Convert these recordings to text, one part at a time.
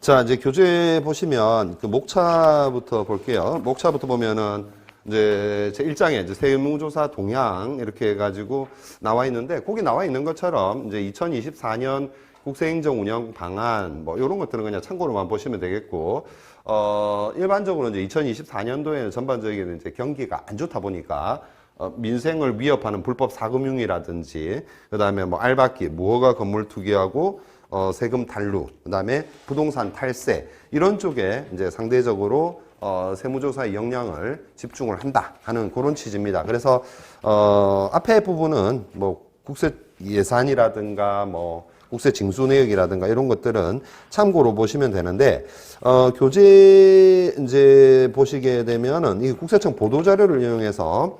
자, 이제 교재 보시면 그 목차부터 볼게요. 목차부터 보면은 이제 제 1장에 이제 세무조사 동향 이렇게 해가지고 나와 있는데 거기 나와 있는 것처럼 이제 2024년 국세행정 운영 방안 뭐 이런 것들은 그냥 참고로만 보시면 되겠고 어 일반적으로 이제 2024년도에는 전반적인 이제 경기가 안 좋다 보니까 어, 민생을 위협하는 불법 사금융이라든지 그다음에 뭐 알박기, 무허가 건물 투기하고 어, 세금 탈루, 그다음에 부동산 탈세 이런 쪽에 이제 상대적으로 어, 세무조사의 역량을 집중을 한다 하는 그런 취지입니다. 그래서 어, 앞에 부분은 뭐 국세 예산이라든가 뭐 국세 징수 내역이라든가 이런 것들은 참고로 보시면 되는데 어, 교재 이제 보시게 되면은 이 국세청 보도 자료를 이용해서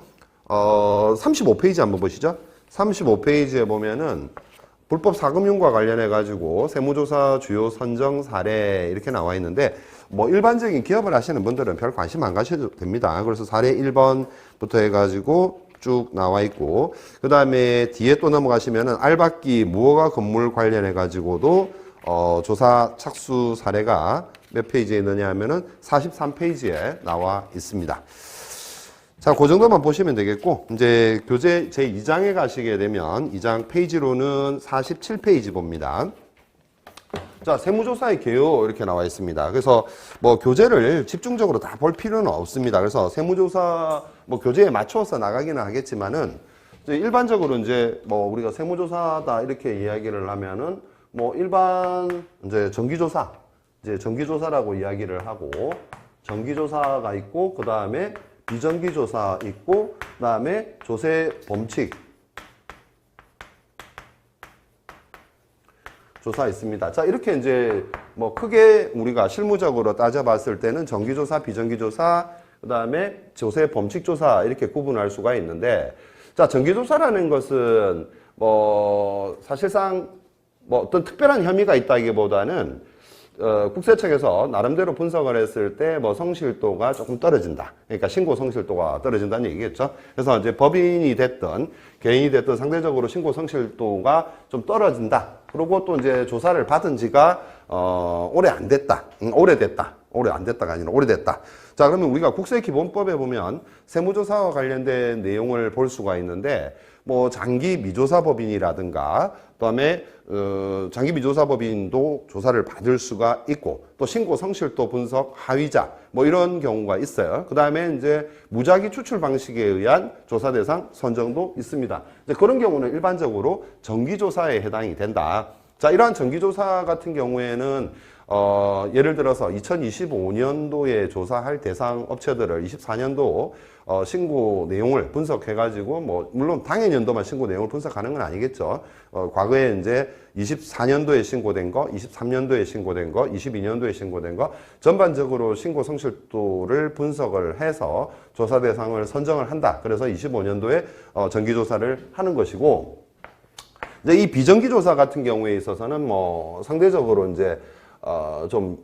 어, 35페이지 한번 보시죠. 35페이지에 보면은 불법 사금융과 관련해 가지고 세무조사 주요 선정 사례 이렇게 나와 있는데 뭐 일반적인 기업을 하시는 분들은 별 관심 안 가셔도 됩니다. 그래서 사례 1번부터 해 가지고 쭉 나와 있고 그다음에 뒤에 또 넘어가시면은 알박기 무허가 건물 관련해 가지고도 어 조사 착수 사례가 몇 페이지에 있느냐 하면은 43페이지에 나와 있습니다. 자, 그 정도만 보시면 되겠고, 이제 교재 제 2장에 가시게 되면, 2장 페이지로는 47페이지 봅니다. 자, 세무조사의 개요 이렇게 나와 있습니다. 그래서 뭐 교재를 집중적으로 다 볼 필요는 없습니다. 그래서 세무조사 뭐 교재에 맞춰서 나가기는 하겠지만은, 이제 일반적으로 이제 뭐 우리가 세무조사다 이렇게 이야기를 하면은 뭐 일반 이제 정기조사, 이제 정기조사라고 이야기를 하고, 정기조사가 있고, 그 다음에 비정기 조사 있고 그다음에 조세 범칙 조사 있습니다. 자 이렇게 이제 뭐 크게 우리가 실무적으로 따져봤을 때는 정기조사, 비정기조사, 그 다음에 조세 범칙조사 이렇게 구분할 수가 있는데 자 정기조사라는 것은 뭐 사실상 뭐 어떤 특별한 혐의가 있다기보다는 어, 국세청에서 나름대로 분석을 했을 때 뭐 성실도가 조금 떨어진다. 그러니까 신고 성실도가 떨어진다는 얘기겠죠. 그래서 이제 법인이 됐든 개인이 됐든 상대적으로 신고 성실도가 좀 떨어진다. 그리고 또 이제 조사를 받은 지가 어, 오래 안 됐다. 음, 오래됐다. 오래 안 됐다가 아니라 오래됐다. 자, 그러면 우리가 국세기본법에 보면 세무조사와 관련된 내용을 볼 수가 있는데 뭐 장기 미조사 법인이라든가 그다음에 어, 장기 미조사 법인도 조사를 받을 수가 있고 또 신고 성실도 분석 하위자 뭐 이런 경우가 있어요. 그다음에 이제 무작위 추출 방식에 의한 조사 대상 선정도 있습니다. 이제 그런 경우는 일반적으로 정기 조사에 해당이 된다. 자, 이러한 정기 조사 같은 경우에는 어, 예를 들어서 2025년도에 조사할 대상 업체들을 24년도 어, 신고 내용을 분석해가지고 뭐 물론 당해 연도만 신고 내용을 분석하는 건 아니겠죠. 어, 과거에 이제 24년도에 신고된 거, 23년도에 신고된 거, 22년도에 신고된 거 전반적으로 신고 성실도를 분석을 해서 조사 대상을 선정을 한다. 그래서 25년도에 어, 정기 조사를 하는 것이고 이제 이 비정기 조사 같은 경우에 있어서는 뭐 상대적으로 이제 어 좀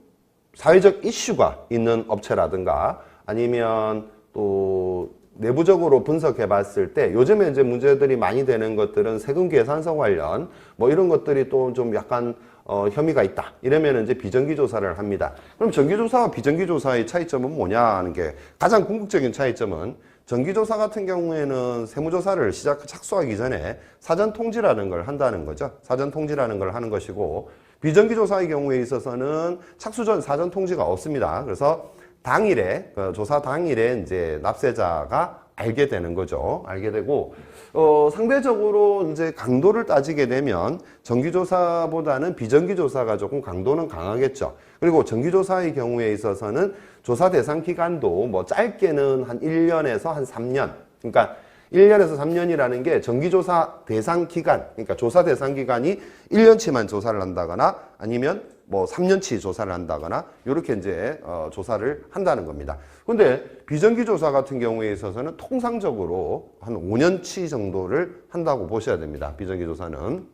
사회적 이슈가 있는 업체라든가 아니면 또 내부적으로 분석해 봤을 때 요즘에 이제 문제들이 많이 되는 것들은 세금 계산서 관련 뭐 이런 것들이 또 좀 약간 어, 혐의가 있다. 이러면 이제 비정기 조사를 합니다. 그럼 정기 조사와 비정기 조사의 차이점은 뭐냐 하는 게 가장 궁극적인 차이점은 정기 조사 같은 경우에는 세무조사를 시작 착수하기 전에 사전 통지라는 걸 한다는 거죠. 사전 통지라는 걸 하는 것이고 비정기 조사의 경우에 있어서는 착수 전 사전 통지가 없습니다. 그래서 당일에 그 조사 당일에 이제 납세자가 알게 되는 거죠. 알게 되고 어, 상대적으로 이제 강도를 따지게 되면 정기조사보다는 비정기조사가 조금 강도는 강하겠죠. 그리고 정기조사의 경우에 있어서는 조사 대상 기간도 뭐 짧게는 한 1년에서 한 3년. 그러니까 1년에서 3년이라는 게 정기조사 대상 기간, 그러니까 조사 대상 기간이 1년치만 조사를 한다거나 아니면 뭐 3년치 조사를 한다거나 이렇게 이제 어, 조사를 한다는 겁니다. 근데 비정기 조사 같은 경우에 있어서는 통상적으로 한 5년치 정도를 한다고 보셔야 됩니다. 비정기 조사는.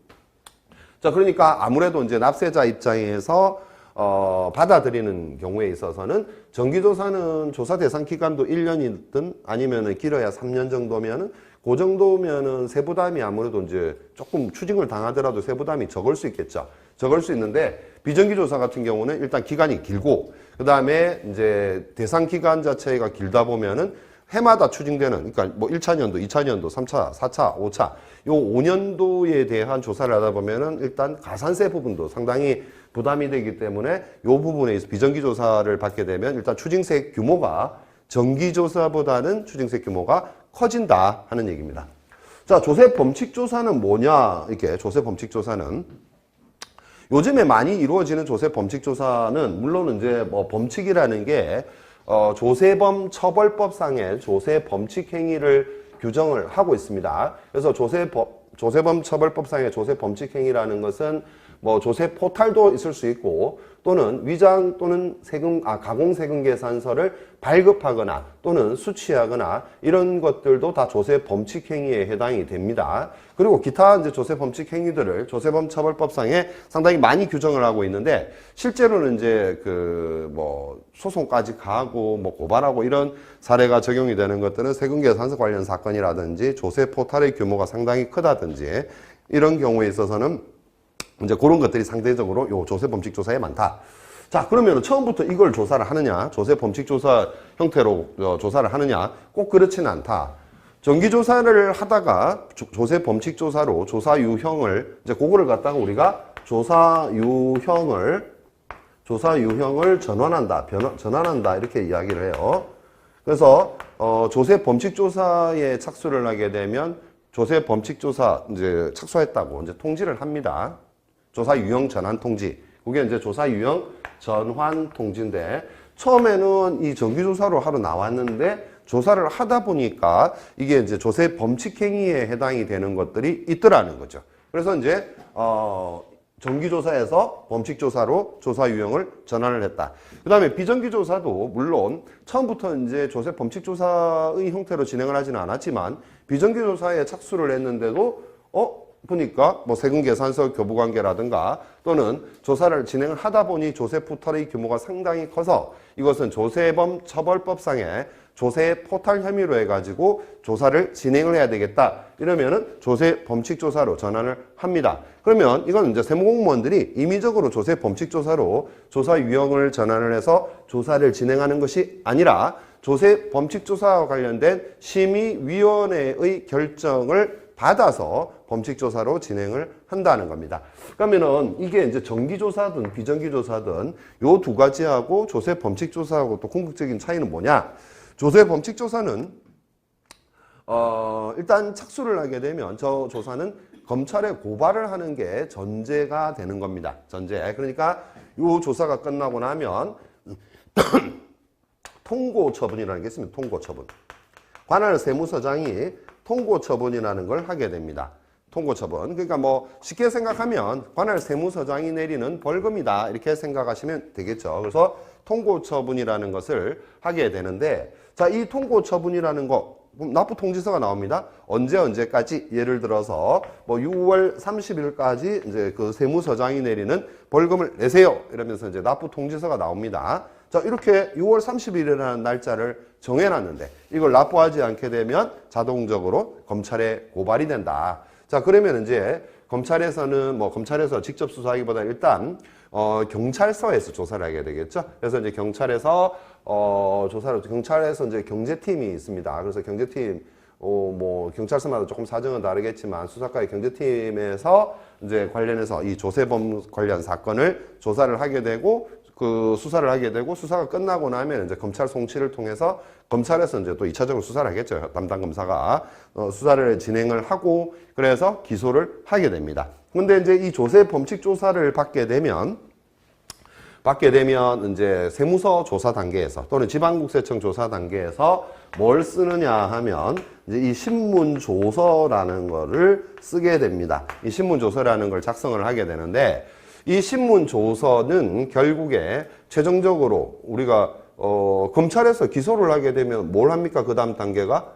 자, 그러니까 아무래도 이제 납세자 입장에서 어, 받아들이는 경우에 있어서는 정기조사는 조사 대상 기간도 1년이든 아니면은 길어야 3년 정도면은 그 정도면은 세부담이 아무래도 이제 조금 추징을 당하더라도 세부담이 적을 수 있겠죠. 적을 수 있는데 비정기 조사 같은 경우는 일단 기간이 길고 그 다음에 이제 대상 기간 자체가 길다 보면은 해마다 추징되는 그러니까 뭐 1차 년도, 2차 년도, 3차, 4차, 5차 요 5년도에 대한 조사를 하다 보면은 일단 가산세 부분도 상당히 부담이 되기 때문에 요 부분에 비정기 조사를 받게 되면 일단 추징세 규모가 정기 조사보다는 추징세 규모가 커진다 하는 얘기입니다. 자, 조세 범칙 조사는 뭐냐? 이렇게 조세 범칙 조사는 요즘에 많이 이루어지는 조세 범칙 조사는 물론 이제 뭐 범칙이라는 게 어, 조세범 처벌법상의 조세 범칙 행위를 규정을 하고 있습니다. 그래서 조세법 조세범 처벌법상의 조세 범칙 행위라는 것은 뭐 조세 포탈도 있을 수 있고 또는 위장 또는 세금 아 가공 세금 계산서를 발급하거나 또는 수취하거나 이런 것들도 다 조세 범칙 행위에 해당이 됩니다. 그리고 기타 이제 조세 범칙 행위들을 조세범 처벌법상에 상당히 많이 규정을 하고 있는데 실제로는 이제 그 뭐 소송까지 가고 뭐 고발하고 이런 사례가 적용이 되는 것들은 세금 계산서 관련 사건이라든지 조세 포탈의 규모가 상당히 크다든지 이런 경우에 있어서는 이제 그런 것들이 상대적으로 요 조세 범칙 조사에 많다. 자, 그러면 처음부터 이걸 조사를 하느냐, 조세 범칙 조사 형태로 어, 조사를 하느냐, 꼭 그렇지는 않다. 정기 조사를 하다가 조- 조세 범칙 조사로 조사 유형을 이제 그거를 갖다가 우리가 조사 유형을 조사 유형을 전환한다, 변화, 전환한다 이렇게 이야기를 해요. 그래서 어, 조세 범칙 조사에 착수를 하게 되면 조세 범칙 조사 이제 착수했다고 이제 통지를 합니다. 조사 유형 전환 통지. 그게 이제 조사 유형 전환 통지인데 처음에는 이 정기 조사로 하러 나왔는데 조사를 하다 보니까 이게 이제 조세 범칙 행위에 해당이 되는 것들이 있더라는 거죠. 그래서 이제 어 정기 조사에서 범칙 조사로 조사 유형을 전환을 했다. 그 다음에 비정기 조사도 물론 처음부터 이제 조세 범칙 조사의 형태로 진행을 하지는 않았지만 비정기 조사에 착수를 했는데도 어 보니까 뭐 세금 계산서 교부 관계라든가 또는 조사를 진행을 하다 보니 조세 포 탈의 규모가 상당히 커서 이것은 조세범 처벌법상의 조세 포탈 혐의로 해가지고 조사를 진행을 해야 되겠다. 이러면은 조세 범칙 조사로 전환을 합니다. 그러면 이건 이제 세무공무원들이 임의적으로 조세 범칙 조사로 조사 유형을 전환을 해서 조사를 진행하는 것이 아니라 조세 범칙 조사와 관련된 심의위원회의 결정을 받아서 범칙 조사로 진행을 한다는 겁니다. 그러면은 이게 이제 정기 조사든 비정기 조사든 요 두 가지하고 조세 범칙 조사하고 또 궁극적인 차이는 뭐냐? 조세 범칙 조사는 어, 일단 착수를 하게 되면 저 조사는 검찰에 고발을 하는 게 전제가 되는 겁니다. 전제. 그러니까 요 조사가 끝나고 나면 통고 처분이라는 게 있습니다. 통고 처분. 관할 세무서장이 통고 처분이라는 걸 하게 됩니다. 통고 처분. 그러니까 뭐 쉽게 생각하면 관할 세무서장이 내리는 벌금이다. 이렇게 생각하시면 되겠죠. 그래서 통고 처분이라는 것을 하게 되는데 자, 이 통고 처분이라는 거 납부 통지서가 나옵니다. 언제 언제까지 예를 들어서 뭐 6월 30일까지 이제 그 세무서장이 내리는 벌금을 내세요. 이러면서 이제 납부 통지서가 나옵니다. 자, 이렇게 6월 30일이라는 날짜를 정해놨는데 이걸 납부하지 않게 되면 자동적으로 검찰에 고발이 된다. 자, 그러면 이제 검찰에서는 뭐 검찰에서 직접 수사하기보다 일단 어, 경찰서에서 조사를 하게 되겠죠. 그래서 이제 경찰에서 어, 조사를 경찰에서 이제 경제팀이 있습니다. 그래서 경제팀 어, 뭐 경찰서마다 조금 사정은 다르겠지만 수사과의 경제팀에서 이제 관련해서 이 조세범 관련 사건을 조사를 하게 되고 그 수사를 하게 되고 수사가 끝나고 나면 이제 검찰 송치를 통해서 검찰에서 이제 또 2차적으로 수사를 하겠죠. 담당 검사가 어, 수사를 진행을 하고 그래서 기소를 하게 됩니다. 근데 이제 이 조세 범칙 조사를 받게 되면 받게 되면 이제 세무서 조사 단계에서 또는 지방국세청 조사 단계에서 뭘 쓰느냐 하면 이제 이 신문 조서라는 거를 쓰게 됩니다. 이 신문 조서라는 걸 작성을 하게 되는데 이 신문 조서는 결국에 최종적으로 우리가 어, 검찰에서 기소를 하게 되면 뭘 합니까? 그 다음 단계가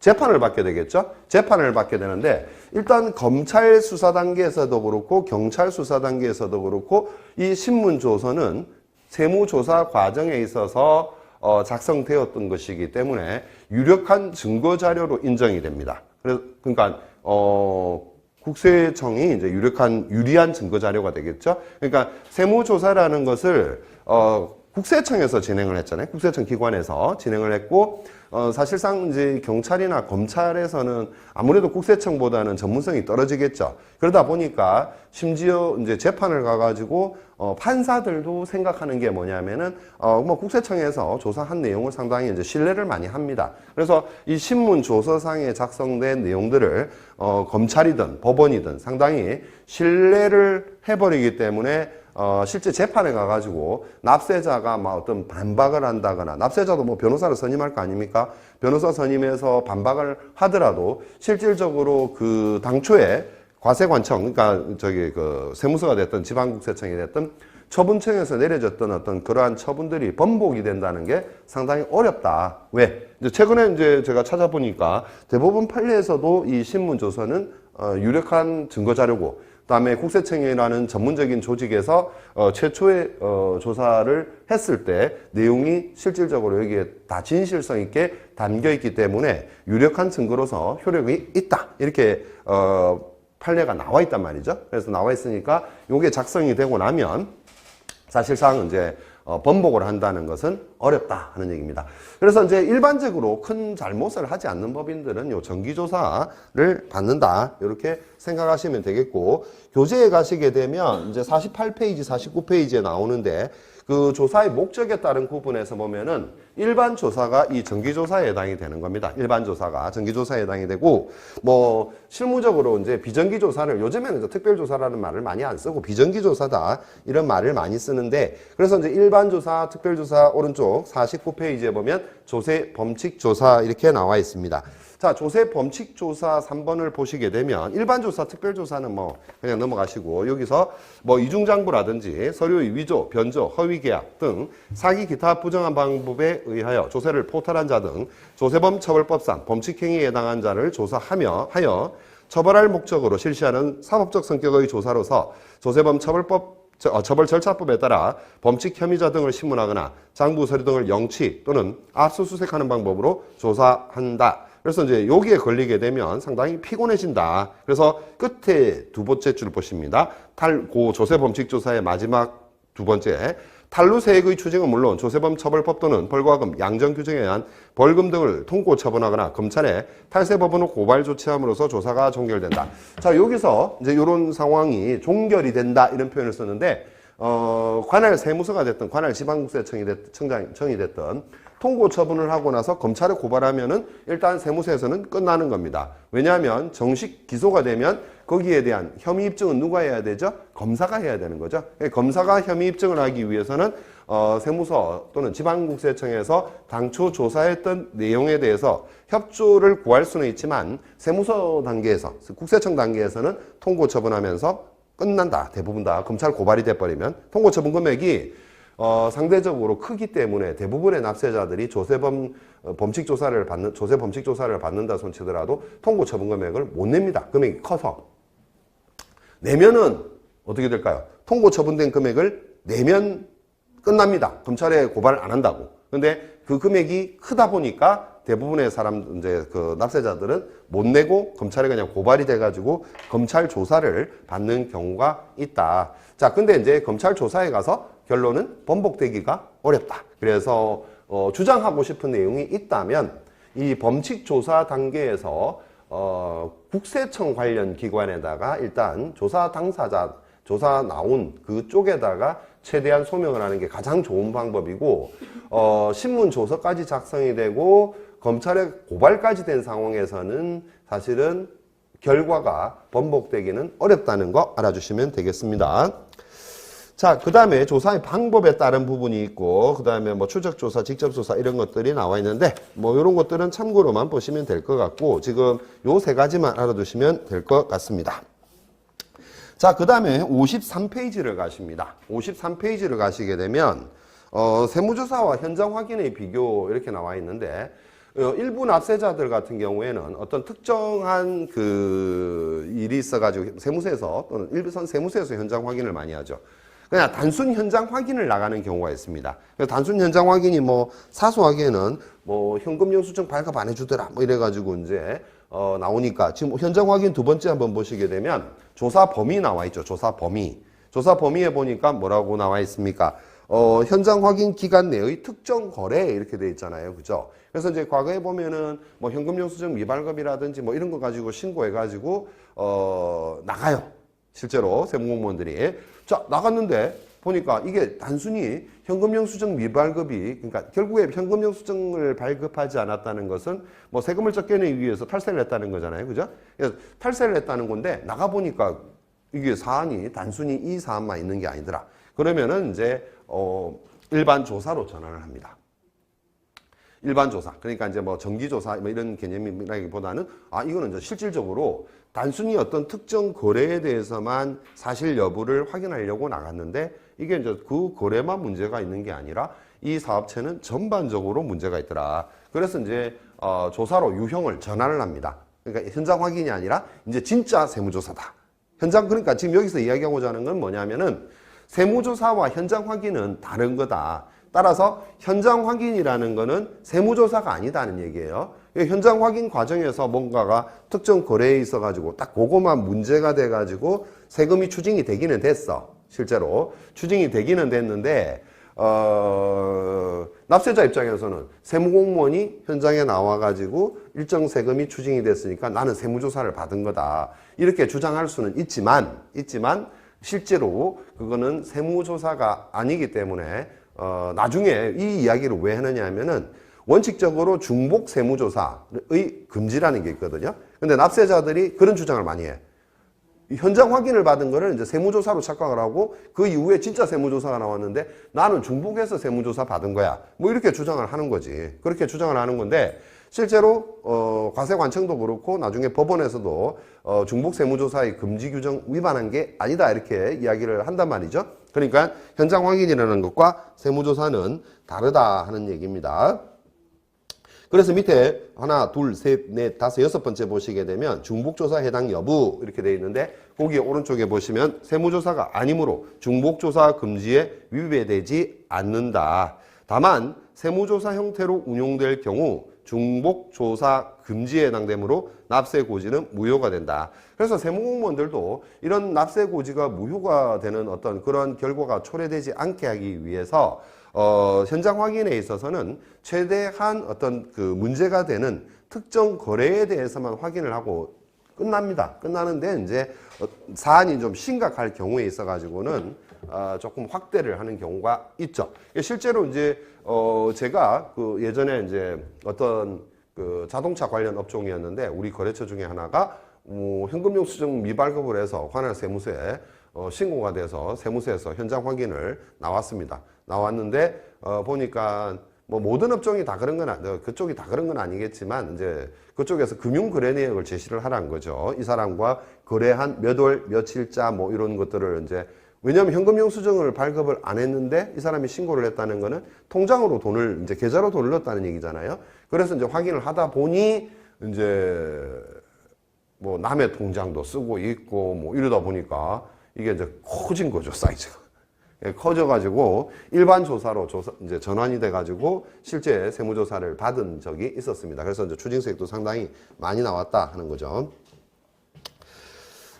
재판을 받게 되겠죠? 재판을 받게 되는데 일단 검찰 수사 단계에서도 그렇고 경찰 수사 단계에서도 그렇고 이 신문 조서는 세무 조사 과정에 있어서 어, 작성되었던 것이기 때문에 유력한 증거 자료로 인정이 됩니다. 그래서 그러니까 어 국세청이 이제 유력한 유리한 증거 자료가 되겠죠. 그러니까 세무조사라는 것을 어 국세청에서 진행을 했잖아요. 국세청 기관에서 진행을 했고 어 사실상 이제 경찰이나 검찰에서는 아무래도 국세청보다는 전문성이 떨어지겠죠. 그러다 보니까 심지어 이제 재판을 가가지고 어 판사들도 생각하는 게 뭐냐면은 어 뭐 국세청에서 조사한 내용을 상당히 이제 신뢰를 많이 합니다. 그래서 이 신문 조서상에 작성된 내용들을 어 검찰이든 법원이든 상당히 신뢰를 해버리기 때문에 어, 실제 재판에 가가지고 납세자가 막 어떤 반박을 한다거나 납세자도 뭐 변호사를 선임할 거 아닙니까? 변호사 선임해서 반박을 하더라도 실질적으로 그 당초에 과세관청, 그러니까 저기 그 세무서가 됐던 지방국세청이 됐던 처분청에서 내려졌던 어떤 그러한 처분들이 번복이 된다는 게 상당히 어렵다. 왜? 이제 최근에 이제 제가 찾아보니까 대법원 판례에서도 이 신문 조서는 어, 유력한 증거 자료고 그다음에 국세청이라는 전문적인 조직에서 어, 최초의 어, 조사를 했을 때 내용이 실질적으로 여기에 다 진실성 있게 담겨 있기 때문에 유력한 증거로서 효력이 있다 이렇게 어, 판례가 나와 있단 말이죠. 그래서 나와 있으니까 이게 작성이 되고 나면 사실상 이제 어, 번복을 한다는 것은 어렵다 하는 얘기입니다. 그래서 이제 일반적으로 큰 잘못을 하지 않는 법인들은 요 정기조사를 받는다 이렇게 생각하시면 되겠고 교재에 가시게 되면 이제 48페이지, 49페이지에 나오는데 그 조사의 목적에 따른 구분에서 보면은 일반 조사가 이 정기조사에 해당이 되는 겁니다. 일반 조사가 정기조사에 해당이 되고 뭐 실무적으로 이제 비정기조사를 요즘에는 이제 특별조사라는 말을 많이 안 쓰고 비정기조사다 이런 말을 많이 쓰는데 그래서 이제 일반 조사, 특별조사 오른쪽 49페이지에 보면 조세 범칙 조사 이렇게 나와 있습니다. 자, 조세 범칙 조사 3번을 보시게 되면 일반 조사, 특별 조사는 뭐 그냥 넘어가시고 여기서 뭐 이중 장부라든지 서류의 위조, 변조, 허위 계약 등 사기 기타 부정한 방법에 의하여 조세를 포탈한 자 등 조세범 처벌법상 범칙 행위에 해당한 자를 조사하며 하여 처벌할 목적으로 실시하는 사법적 성격의 조사로서 조세범 처벌법 저- 어, 처벌 절차법에 따라 범칙 혐의자 등을 신문하거나 장부 서류 등을 영치 또는 압수수색하는 방법으로 조사한다. 그래서 이제 여기에 걸리게 되면 상당히 피곤해진다. 그래서 끝에 두 번째 줄 보십니다. 탈, 고 조세 범칙 조사의 마지막 두 번째. 탈루세액의 추징은 물론 조세범 처벌법 또는 벌과금, 양정 규정에 의한 벌금 등을 통고 처분하거나 검찰에 탈세법원으로 고발 조치함으로써 조사가 종결된다. 자, 여기서 이제 이런 상황이 종결이 된다 이런 표현을 썼는데 어, 관할 세무서가 됐든 관할 지방국세청이 됐든 청장, 청이 됐든 통고 처분을 하고 나서 검찰에 고발하면은 일단 세무서에서는 끝나는 겁니다. 왜냐하면 정식 기소가 되면 거기에 대한 혐의 입증은 누가 해야 되죠? 검사가 해야 되는 거죠. 그러니까 검사가 혐의 입증을 하기 위해서는 어, 세무서 또는 지방국세청에서 당초 조사했던 내용에 대해서 협조를 구할 수는 있지만 세무서 단계에서 국세청 단계에서는 통고 처분하면서 끝난다. 대부분 다 검찰 고발이 돼버리면 통고 처분 금액이 어, 상대적으로 크기 때문에 대부분의 납세자들이 조세범 어, 범칙 조사를 받는 조세 범칙 조사를 받는다 손치더라도 통고 처분 금액을 못 냅니다. 금액이 커서 내면은 어떻게 될까요? 통고 처분된 금액을 내면 끝납니다. 검찰에 고발을 안 한다고. 근데 그 금액이 크다 보니까 대부분의 사람 이제 그 납세자들은 못 내고 검찰에 그냥 고발이 돼가지고 검찰 조사를 받는 경우가 있다. 자, 근데 이제 검찰 조사에 가서 결론은 번복되기가 어렵다. 그래서 어, 주장하고 싶은 내용이 있다면 이 범칙 조사 단계에서 어, 국세청 관련 기관에다가 일단 조사 당사자 조사 나온 그 쪽에다가 최대한 소명을 하는 게 가장 좋은 방법이고 어, 신문 조서까지 작성이 되고 검찰에 고발까지 된 상황에서는 사실은 결과가 번복되기는 어렵다는 거 알아주시면 되겠습니다. 자, 그 다음에 조사의 방법에 따른 부분이 있고, 그 다음에 뭐 추적조사, 직접조사 이런 것들이 나와 있는데, 뭐 이런 것들은 참고로만 보시면 될 것 같고, 지금 요 세 가지만 알아두시면 될 것 같습니다. 자, 그 다음에 53페이지를 가십니다. 53페이지를 가시게 되면, 어, 세무조사와 현장 확인의 비교 이렇게 나와 있는데, 어, 일부 납세자들 같은 경우에는 어떤 특정한 그 일이 있어가지고 세무서에서 또는 일부선 세무서에서 현장 확인을 많이 하죠. 그냥 단순 현장 확인을 나가는 경우가 있습니다. 단순 현장 확인이 뭐 사소하게는 뭐 현금 영수증 발급 안 해주더라 뭐 이래가지고 이제 어, 나오니까 지금 현장 확인 두 번째 한번 보시게 되면 조사 범위 나와 있죠. 조사 범위. 조사 범위에 보니까 뭐라고 나와 있습니까? 어, 현장 확인 기간 내의 특정 거래 이렇게 돼 있잖아요. 그죠? 그래서 이제 과거에 보면은 뭐 현금 영수증 미발급이라든지 뭐 이런 거 가지고 신고해 가지고 어, 나가요. 실제로 세무공무원들이. 자, 나갔는데 보니까 이게 단순히 현금 영수증 미발급이 그러니까 결국에 현금 영수증을 발급하지 않았다는 것은 뭐 세금을 적게 내기 위해서 탈세를 했다는 거잖아요. 그죠? 그래서 탈세를 했다는 건데 나가 보니까 이게 사안이 단순히 이 사안만 있는 게 아니더라. 그러면은 이제 어 일반 조사로 전환을 합니다. 일반 조사. 그러니까 이제 뭐 정기 조사 뭐 이런 개념이라기보다는 아 이거는 이제 실질적으로 단순히 어떤 특정 거래에 대해서만 사실 여부를 확인하려고 나갔는데 이게 이제 그 거래만 문제가 있는 게 아니라 이 사업체는 전반적으로 문제가 있더라. 그래서 이제 어, 조사로 유형을 전환을 합니다. 그러니까 현장 확인이 아니라 이제 진짜 세무조사다. 현장 그러니까 지금 여기서 이야기하고자 하는 건 뭐냐면은 세무조사와 현장 확인은 다른 거다. 따라서 현장 확인이라는 거는 세무조사가 아니다는 얘기예요. 현장 확인 과정에서 뭔가가 특정 거래에 있어 가지고 딱 그거만 문제가 돼 가지고 세금이 추징이 되기는 됐어. 실제로 추징이 되기는 됐는데 어, 납세자 입장에서는 세무공무원이 현장에 나와가지고 일정 세금이 추징이 됐으니까 나는 세무조사를 받은 거다. 이렇게 주장할 수는 있지만, 있지만, 실제로 그거는 세무조사가 아니기 때문에, 어, 나중에 이 이야기를 왜 하느냐 하면은 원칙적으로 중복 세무조사의 금지라는 게 있거든요. 근데 납세자들이 그런 주장을 많이 해. 현장 확인을 받은 거를 이제 세무조사로 착각을 하고 그 이후에 진짜 세무조사가 나왔는데 나는 중복해서 세무조사 받은 거야. 뭐 이렇게 주장을 하는 거지. 그렇게 주장을 하는 건데 실제로 어 과세관청도 그렇고 나중에 법원에서도 어 중복 세무조사의 금지 규정 위반한 게 아니다 이렇게 이야기를 한단 말이죠. 그러니까 현장 확인이라는 것과 세무조사는 다르다 하는 얘기입니다. 그래서 밑에 하나, 둘, 셋, 넷, 다섯, 여섯 번째 보시게 되면 중복조사 해당 여부 이렇게 돼 있는데 거기 오른쪽에 보시면 세무조사가 아니므로 중복조사 금지에 위배되지 않는다. 다만 세무조사 형태로 운용될 경우 중복조사 금지에 해당되므로 납세 고지는 무효가 된다. 그래서 세무공무원들도 이런 납세 고지가 무효가 되는 어떤 그런 결과가 초래되지 않게 하기 위해서 어, 현장 확인에 있어서는 최대한 어떤 그 문제가 되는 특정 거래에 대해서만 확인을 하고 끝납니다. 끝나는데 이제 어, 사안이 좀 심각할 경우에 있어 가지고는 어, 조금 확대를 하는 경우가 있죠. 실제로 이제 어, 제가 그 예전에 이제 어떤 그 자동차 관련 업종이었는데 우리 거래처 중에 하나가 어, 현금영수증 미발급을 해서 관할 세무서에 어, 신고가 돼서 세무서에서 현장 확인을 나왔습니다. 나왔는데 어, 보니까 뭐 모든 업종이 다 그런 건 아니, 그쪽이 다 그런 건 아니겠지만 이제 그쪽에서 금융 거래 내역을 제시를 하라는 거죠. 이 사람과 거래한 몇 월 며칠자 뭐 이런 것들을 이제 왜냐하면 현금 영수증을 발급을 안 했는데 이 사람이 신고를 했다는 거는 통장으로 돈을 이제 계좌로 돈을 넣었다는 얘기잖아요. 그래서 이제 확인을 하다 보니 이제 뭐 남의 통장도 쓰고 있고 뭐 이러다 보니까 이게 이제 커진 거죠 사이즈가 예, 커져가지고 일반 조사로 조사 이제 전환이 돼가지고 실제 세무조사를 받은 적이 있었습니다. 그래서 이제 추징수익도 상당히 많이 나왔다 하는 거죠.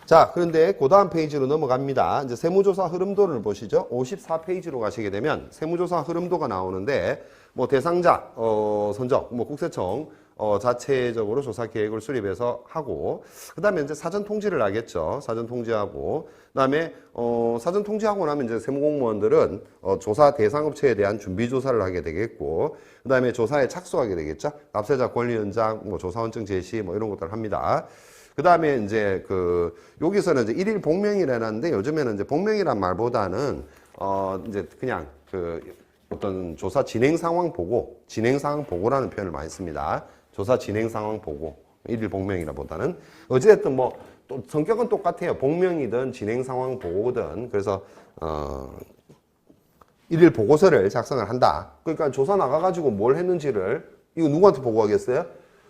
자, 그런데 그 다음 페이지로 넘어갑니다. 이제 세무조사 흐름도를 보시죠. 54페이지로 가시게 되면 세무조사 흐름도가 나오는데 뭐 대상자 어, 선적, 뭐 국세청 어, 자체적으로 조사 계획을 수립해서 하고 그다음에 이제 사전 통지를 하겠죠. 사전 통지하고 그다음에 어, 사전 통지하고 나면 이제 세무공무원들은 어, 조사 대상 업체에 대한 준비 조사를 하게 되겠고 그다음에 조사에 착수하게 되겠죠. 납세자 권리 연장, 뭐 조사원증 제시 뭐 이런 것들을 합니다. 그 다음에 이제 그, 여기서는 이제 일일 복명이라는데 요즘에는 이제 복명이란 말보다는 어, 이제 그냥 그 어떤 조사 진행 상황 보고, 진행 상황 보고라는 표현을 많이 씁니다. 조사 진행 상황 보고, 일일 복명이라 보다는. 어찌됐든 뭐, 또 성격은 똑같아요. 복명이든 진행 상황 보고든. 그래서, 어, 일일 보고서를 작성을 한다. 그러니까 조사 나가가지고 뭘 했는지를, 이거 누구한테 보고하겠어요?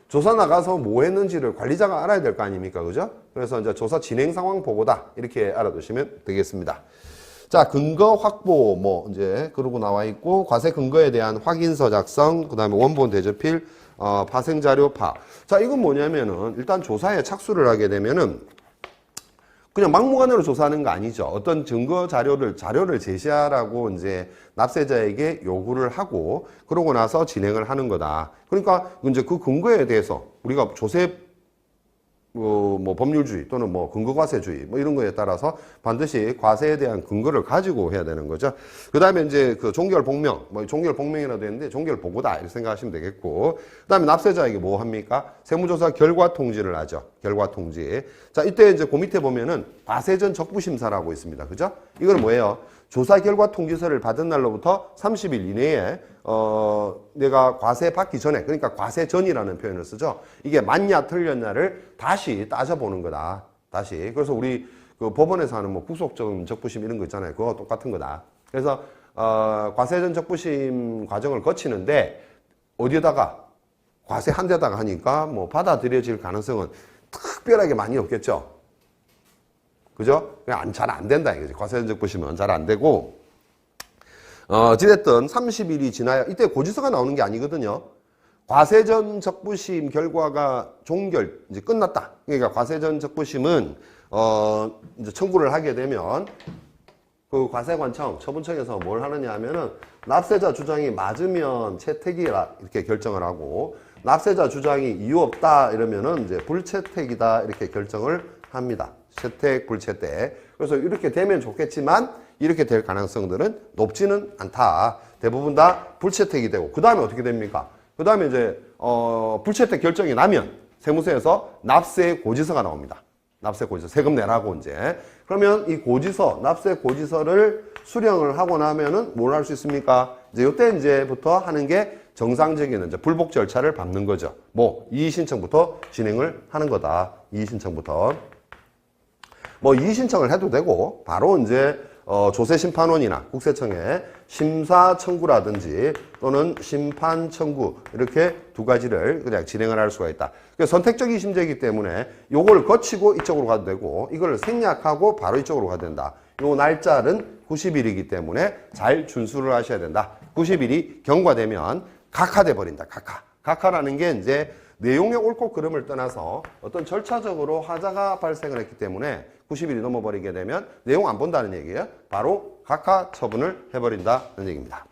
조사 나가서 뭐 했는지를 관리자가 알아야 될 거 아닙니까? 그죠? 그래서 이제 조사 진행 상황 보고다. 이렇게 알아두시면 되겠습니다. 자, 근거 확보, 뭐, 이제, 그러고 나와 있고, 과세 근거에 대한 확인서 작성, 그 다음에 원본 대조필, 어, 파생자료 파. 자, 이건 뭐냐면은 일단 조사에 착수를 하게 되면은 그냥 막무가내로 조사하는 거 아니죠. 어떤 증거 자료를 자료를 제시하라고 이제 납세자에게 요구를 하고 그러고 나서 진행을 하는 거다. 그러니까 이제 그 근거에 대해서 우리가 조세 어, 뭐 법률주의 또는 뭐 근거과세주의 뭐 이런 거에 따라서 반드시 과세에 대한 근거를 가지고 해야 되는 거죠. 그 다음에 이제 그 종결 복명, 뭐 종결 복명이라도 했는데 종결 보고다 이렇게 생각하시면 되겠고, 그 다음에 납세자에게 뭐 합니까? 세무조사 결과 통지를 하죠. 결과 통지. 자, 이때 이제 그 밑에 보면은 과세 전 적부심사라고 있습니다. 그죠? 이거는 뭐예요? 조사 결과 통지서를 받은 날로부터 30일 이내에 어 내가 과세 받기 전에 그러니까 과세 전이라는 표현을 쓰죠. 이게 맞냐 틀렸냐를 다시 따져보는 거다. 다시. 그래서 우리 그 법원에서 하는 뭐 구속적 적부심 이런 거 있잖아요. 그거 똑같은 거다. 그래서 어 과세 전 적부심 과정을 거치는데 어디에다가 과세 한 대다가 하니까 뭐 받아들여질 가능성은 특별하게 많이 없겠죠. 그죠? 그냥 잘 안 된다 이거지. 과세 전적 보시면 잘 안 되고, 어, 어찌됐든 30일이 지나야, 이때 고지서가 나오는 게 아니거든요. 과세전 적부심 결과가 종결, 이제 끝났다. 그러니까 과세전 적부심은, 어, 이제 청구를 하게 되면, 그 과세관청, 처분청에서 뭘 하느냐 하면은, 납세자 주장이 맞으면 채택이라 이렇게 결정을 하고, 납세자 주장이 이유 없다 이러면은 이제 불채택이다 이렇게 결정을 합니다. 채택, 불채택. 그래서 이렇게 되면 좋겠지만 이렇게 될 가능성들은 높지는 않다. 대부분 다 불채택이 되고 그 다음에 어떻게 됩니까? 그 다음에 이제 어, 불채택 결정이 나면 세무서에서 납세 고지서가 나옵니다. 납세 고지서 세금 내라고 이제 그러면 이 고지서 납세 고지서를 수령을 하고 나면은 뭘 할 수 있습니까? 이제 이때 이제부터 하는 게 정상적인 이제 불복 절차를 밟는 거죠. 뭐 이의 신청부터 진행을 하는 거다. 이의 신청부터. 뭐 이의 신청을 해도 되고 바로 이제 어, 조세심판원이나 국세청에 심사 청구라든지 또는 심판 청구 이렇게 두 가지를 그냥 진행을 할 수가 있다. 선택적 이심제이기 때문에 요걸 거치고 이쪽으로 가도 되고 이걸 생략하고 바로 이쪽으로 가도 된다. 요 날짜는 90일이기 때문에 잘 준수를 하셔야 된다. 90일이 경과되면 각하돼 버린다. 각하. 각하라는 게 이제 내용의 옳고 그름을 떠나서 어떤 절차적으로 하자가 발생을 했기 때문에 90일이 넘어버리게 되면 내용 안 본다는 얘기예요. 바로 각하 처분을 해버린다는 얘기입니다.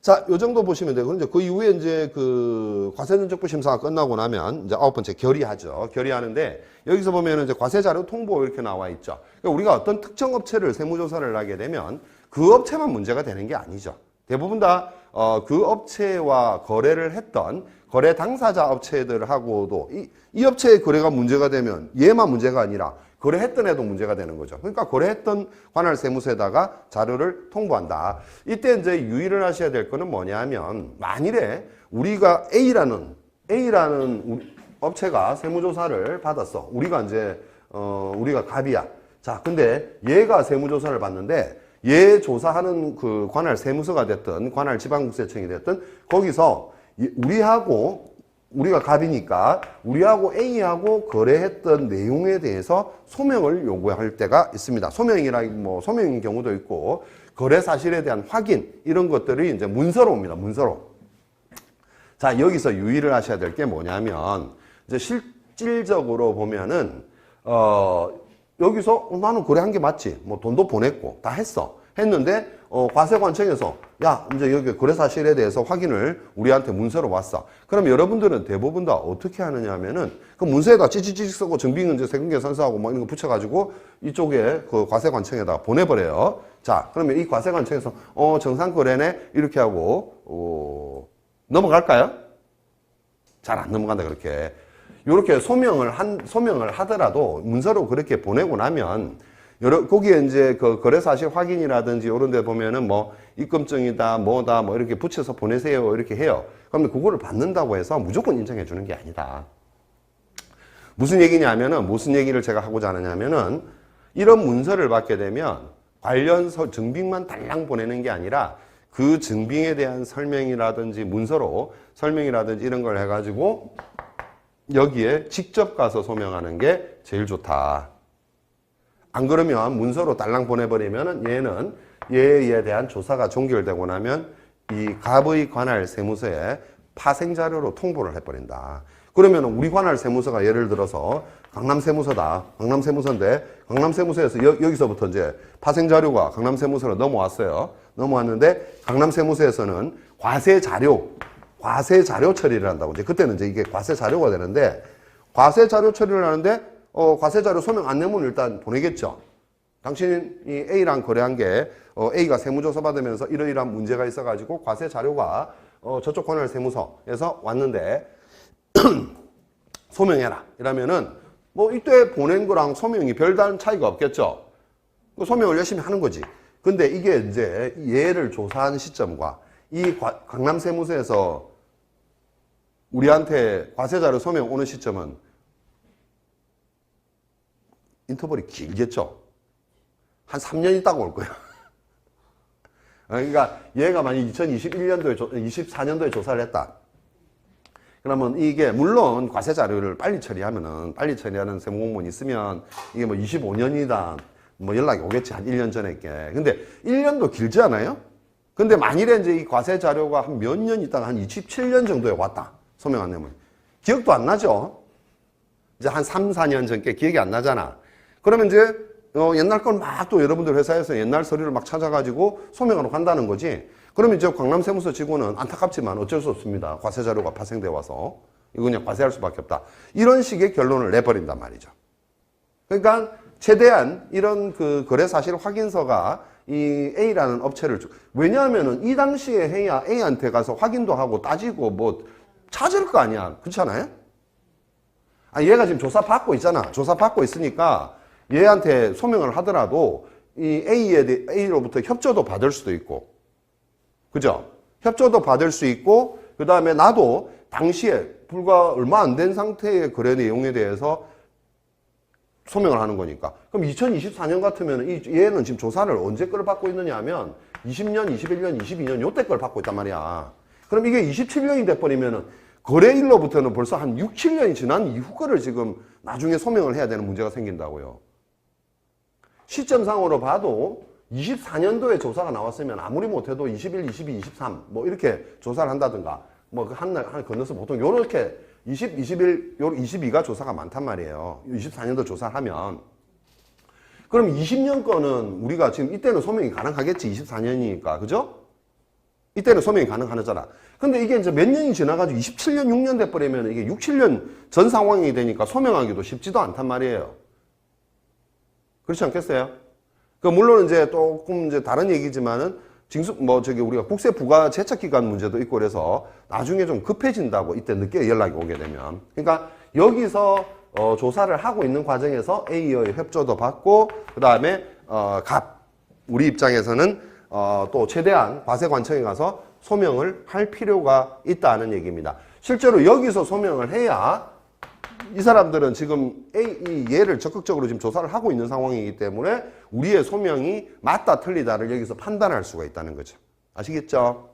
자, 요 정도 보시면 되고, 이제 그 이후에 이제 그 과세전적부 심사가 끝나고 나면 이제 아홉 번째 결의하죠. 결의하는데 여기서 보면은 이제 과세자료 통보 이렇게 나와 있죠. 그러니까 우리가 어떤 특정 업체를 세무조사를 하게 되면 그 업체만 문제가 되는 게 아니죠. 대부분 다, 어, 그 업체와 거래를 했던 거래 당사자 업체들하고도 이, 이 업체의 거래가 문제가 되면 얘만 문제가 아니라 거래했던 애도 문제가 되는 거죠. 그러니까 거래했던 관할 세무서에다가 자료를 통보한다. 이때 이제 유의를 하셔야 될 거는 뭐냐면 만일에 우리가 A라는 A라는 업체가 세무조사를 받았어. 우리가 이제 어 우리가 갑이야. 자, 근데 얘가 세무조사를 받는데 얘 조사하는 그 관할 세무서가 됐든 관할 지방국세청이 됐든 거기서 이- 우리하고 우리가 갑이니까 우리하고 A하고 거래했던 내용에 대해서 소명을 요구할 때가 있습니다. 소명이라 뭐 소명인 경우도 있고 거래 사실에 대한 확인 이런 것들이 이제 문서로 옵니다. 문서로. 자, 여기서 유의를 하셔야 될 게 뭐냐면, 이제 실질적으로 보면은, 어, 여기서 어, 나는 거래한 게 맞지. 뭐 돈도 보냈고, 다 했어. 했는데, 어, 과세관청에서, 야, 이제 여기 거래 사실에 대해서 확인을 우리한테 문서로 왔어. 그럼 여러분들은 대부분 다 어떻게 하느냐 하면은, 그 문서에다 찌찌찌 쓰고 이제 세금계산서하고 뭐 이런 거 붙여가지고 이쪽에 그 과세관청에다 보내버려요. 자, 그러면 이 과세관청에서, 어, 정상거래네? 이렇게 하고, 어, 넘어갈까요? 잘 안 넘어간다 그렇게. 이렇게 소명을 한 소명을 하더라도 문서로 그렇게 보내고 나면 여러 거기에 이제 그 거래 사실 확인이라든지 이런 데 보면은 뭐 입금증이다 뭐다 뭐 이렇게 붙여서 보내세요 이렇게 해요. 그러면 그거를 받는다고 해서 무조건 인정해 주는 게 아니다. 무슨 얘기냐면은 무슨 얘기를 제가 하고자 하느냐면은 이런 문서를 받게 되면 관련 서 증빙만 달랑 보내는 게 아니라 그 증빙에 대한 설명이라든지 문서로 설명이라든지 이런 걸 해가지고 여기에 직접 가서 소명하는 게 제일 좋다. 안 그러면 문서로 달랑 보내버리면은 얘는 얘에 대한 조사가 종결되고 나면 이 갑의 관할 세무서에 파생 자료로 통보를 해버린다. 그러면 우리 관할 세무서가 예를 들어서 강남 세무서다. 강남 세무서인데 강남 세무서에서 여, 여기서부터 이제 파생 자료가 강남 세무서로 넘어왔어요. 넘어왔는데 강남 세무서에서는 과세 자료, 과세 자료 처리를 한다고. 이제 그때는 이제 이게 과세 자료가 되는데 과세 자료 처리를 하는데 어, 과세 자료 소명 안내문을 일단 보내겠죠. 당신이 A랑 거래한 게 어, A가 세무조사 받으면서 이러이러한 문제가 있어가지고 과세 자료가 어, 저쪽 관할 세무서에서 왔는데 소명해라 이러면은 뭐 이때 보낸 거랑 소명이 별다른 차이가 없겠죠. 그 소명을 열심히 하는 거지. 근데 이게 이제 얘를 조사한 시점과 이 과- 강남 세무서에서 우리한테 과세 자료 소명 오는 시점은 인터벌이 길겠죠. 한 3년 있다가 올 거야. 그러니까 얘가 만약 2021년도에, 24년도에 조사를 했다. 그러면 이게 물론 과세 자료를 빨리 처리하면은 빨리 처리하는 세무공무원이 있으면 이게 뭐 25년이다 뭐 연락이 오겠지 한 1년 전에 게. 근데 1년도 길지 않아요? 근데 만일에 이제 이 과세 자료가 한 몇 년 있다가 한 27년 정도에 왔다. 소명 안내문. 기억도 안 나죠? 이제 한 3, 4년 전께 기억이 안 나잖아. 그러면 이제 어, 옛날 걸 막 또 여러분들 회사에서 옛날 서류를 막 찾아가지고 소명하러 간다는 거지. 그러면 이제 강남 세무서 직원은 안타깝지만 어쩔 수 없습니다. 과세 자료가 파생돼 와서 이거 그냥 과세할 수밖에 없다. 이런 식의 결론을 내버린단 말이죠. 그러니까 최대한 이런 그 거래 사실 확인서가 이 A라는 업체를 주- 왜냐하면은 이 당시에 해야 A한테 가서 확인도 하고 따지고 뭐 찾을 거 아니야. 그렇잖아요? 아, 얘가 지금 조사 받고 있잖아. 조사 받고 있으니까 얘한테 소명을 하더라도 이 A에 대, A로부터 협조도 받을 수도 있고. 그죠? 협조도 받을 수 있고, 그 다음에 나도 당시에 불과 얼마 안 된 상태의 거래 내용에 대해서 소명을 하는 거니까. 그럼 2024년 같으면 이 얘는 지금 조사를 언제 걸 받고 있느냐 하면 20년, 21년, 22년 요때 걸 받고 있단 말이야. 그럼 이게 27년이 돼버리면은 거래일로부터는 벌써 한 6, 7년이 지난 이후 거를 지금 나중에 소명을 해야 되는 문제가 생긴다고요. 시점상으로 봐도 24년도에 조사가 나왔으면 아무리 못해도 21, 22, 23 뭐 이렇게 조사를 한다든가 뭐 한날 한 건너서 보통 요렇게 20, 21, 요 22가 조사가 많단 말이에요. 24년도 조사를 하면 그럼 20년 거는 우리가 지금 이때는 소명이 가능하겠지 24년이니까 그죠? 이때는 소명이 가능하잖아. 근데 이게 이제 몇 년이 지나가지고 27년, 6년 돼버리면 이게 6, 7년 전 상황이 되니까 소명하기도 쉽지도 않단 말이에요. 그렇지 않겠어요? 그 물론 이제 조금 이제 다른 얘기지만은 징수 뭐 저기 우리가 국세 부가 제척 기간 문제도 있고 그래서 나중에 좀 급해진다고 이때 늦게 연락이 오게 되면 그러니까 여기서 어, 조사를 하고 있는 과정에서 A의 협조도 받고 그 다음에 어, 갑 우리 입장에서는 어, 또 최대한 과세관청에 가서 소명을 할 필요가 있다는 얘기입니다. 실제로 여기서 소명을 해야 이 사람들은 지금 A, 이 얘를 적극적으로 지금 조사를 하고 있는 상황이기 때문에 우리의 소명이 맞다 틀리다를 여기서 판단할 수가 있다는 거죠. 아시겠죠?